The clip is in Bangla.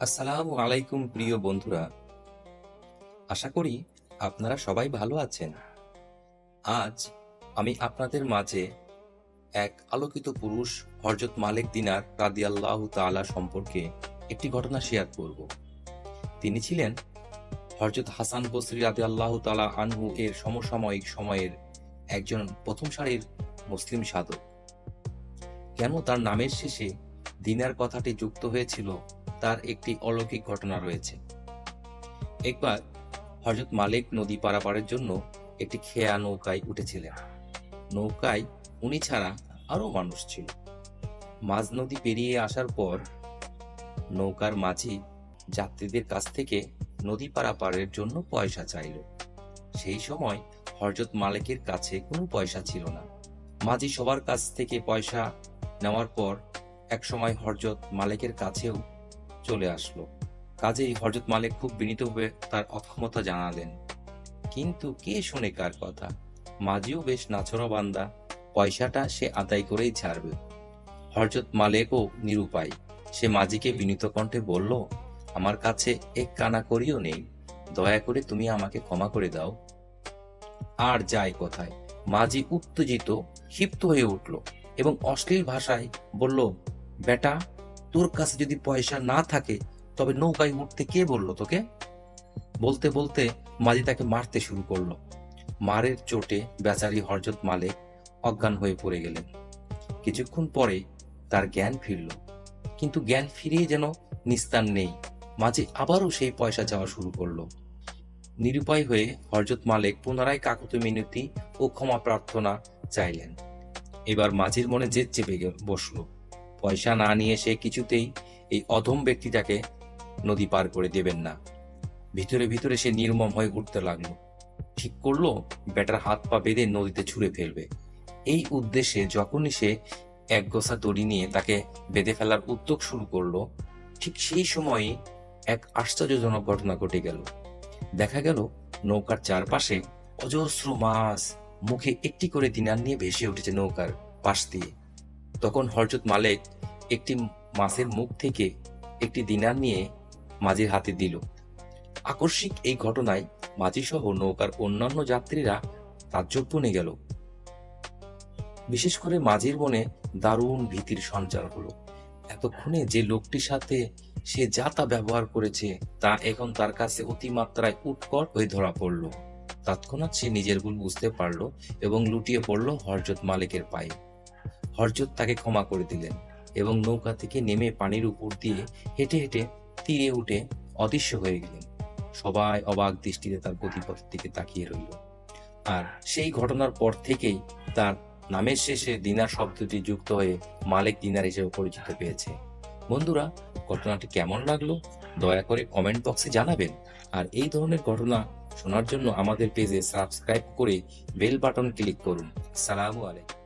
আসসালামু আলাইকুম, প্রিয় বন্ধুরা। আশা করি আপনারা সবাই ভালো আছেন। আজ আমি আপনাদের মাঝে এক আলোকিত পুরুষ হরজত মালিক দিনার রাদিয়াল্লাহু তাআলা সম্পর্কে একটি ঘটনা শেয়ার করব। তিনি ছিলেন হরজত হাসান বসরি রাদিয়াল্লাহু তালা আনহু এর সমসাময়িক সময়ের একজন প্রথম সারির মুসলিম সাধক। কেন তার নামের শেষে দিনার কথাটি যুক্ত হয়েছিল? তার একটি অলৌকিক ঘটনা রয়েছে। একবার হজরত মালিক নদী পারাপারের জন্য একটি খেয়া নৌকায় উঠেছিলেন। নৌকায় উনি ছাড়া আরও মানুষ ছিল। মাঝ নদী পেরিয়ে আসার পর নৌকার মাঝি যাত্রীদের কাছ থেকে নদী পারাপারের জন্য পয়সা চাইল। সেই সময় হরজত মালিকের কাছে কোনো পয়সা ছিল না। মাঝি সবার কাছ থেকে পয়সা নেওয়ার পর এক সময় হরজত মালিকের কাছেও চলে আসলো। কাজেই হরজত মালিক খুব বিনীতভাবে তার অক্ষমতা জানালেন। কিন্তু কে শোনে কার কথা? মাঝিও বেশ নাছরা বান্দা, পয়সাটা সে আদায় করেই ছাড়বে। হরজত মালিকও নিরুপায়। সে মাঝিকে বিনীত কণ্ঠে বলল, আমার কাছে এক কানা করিও নেই। দয়া করে তুমি আমাকে ক্ষমা করে দাও। আর যায় কোথায়। মাঝি উত্তেজিত, ক্ষিপ্ত হয়ে উঠল এবং অশ্লীল ভাষায় বলল, বেটা তোর কাছে যদি পয়সা না থাকে, তবে নৌকায় উঠতে কে বলল তোকে? বলতে বলতে মাঝি তাকে মারতে শুরু করল। মারের চোটে বেচারি হরজত মালিক অজ্ঞান হয়ে পড়ে গেলেন। কিছুক্ষণ পরে তার জ্ঞান ফিরল। কিন্তু জ্ঞান ফিরিয়ে যেন নিস্তার নেই। মাঝি আবারও সেই পয়সা চাওয়া শুরু করল। নিরুপায় হয়ে হরজত মালিক পুনরায় কাকুতি মিনতি ও ক্ষমা প্রার্থনা চাইলেন। এবার মাঝির মনে জেদ চেপে বসল। পয়সা না নিয়ে সে কিছুতেই এই অধম ব্যক্তিটাকে নদী পার করে দেবেন না। ভিতরে ভিতরে সে নির্মম হয়ে উঠতে লাগল। ঠিক করল, বেটার হাত পা বেঁধে নদীতে ছুঁড়ে ফেলবে। এই উদ্দেশ্যে যখনই সে এক গোছা দড়ি নিয়ে তাকে বেঁধে ফেলার উদ্যোগ শুরু করল, ঠিক সেই সময়ই এক আশ্চর্যজনক ঘটনা ঘটে গেল। দেখা গেল, নৌকার চারপাশে অজস্র মাছ, মুখে একটি করে দিনার নিয়ে ভেসে উঠেছে নৌকার পাশ দিয়ে। তখন হরজত মালিক একটি মাছের মুখ থেকে একটি দিনার নিয়ে মাঝির হাতে দিল। আকস্মিক এই ঘটনায় মাঝি সহ নৌকার অন্যান্য যাত্রীরা তাজ্জব বনে গেল। বিশেষ করে মাঝির মনে দারুণ ভীতির সঞ্চার হলো। এতক্ষণে যে লোকটির সাথে সে যা তা ব্যবহার করেছে তা এখন তার কাছে অতিমাত্রায় উৎকট হয়ে ধরা পড়ল। তৎক্ষণাৎ সে নিজের ভুল বুঝতে পারল এবং লুটিয়ে পড়ল হরজত মালিকের পায়ে। হরজত তাকে ক্ষমা করে দিলেন এবং নৌকা থেকে নেমে পানির উপর দিয়ে হেঁটে হেঁটে তীরে উঠে অদৃশ্য হয়ে গেলেন। সবাই অবাক দৃষ্টিতে তার গতিপথের দিকে তাকিয়ে রইল। আর সেই ঘটনার পর থেকেই তার নামের শেষে দিনার শব্দটি যুক্ত হয়ে মালিক দিনার হিসেবে পরিচিত পেয়েছে। বন্ধুরা, ঘটনাটি কেমন লাগল? দয়া করে কমেন্ট বক্সে জানাবেন। আর এই ধরনের ঘটনা শোনার জন্য আমাদের পেজে সাবস্ক্রাইব করে বেল বাটন ক্লিক করুন। সালামু আলাইকুম।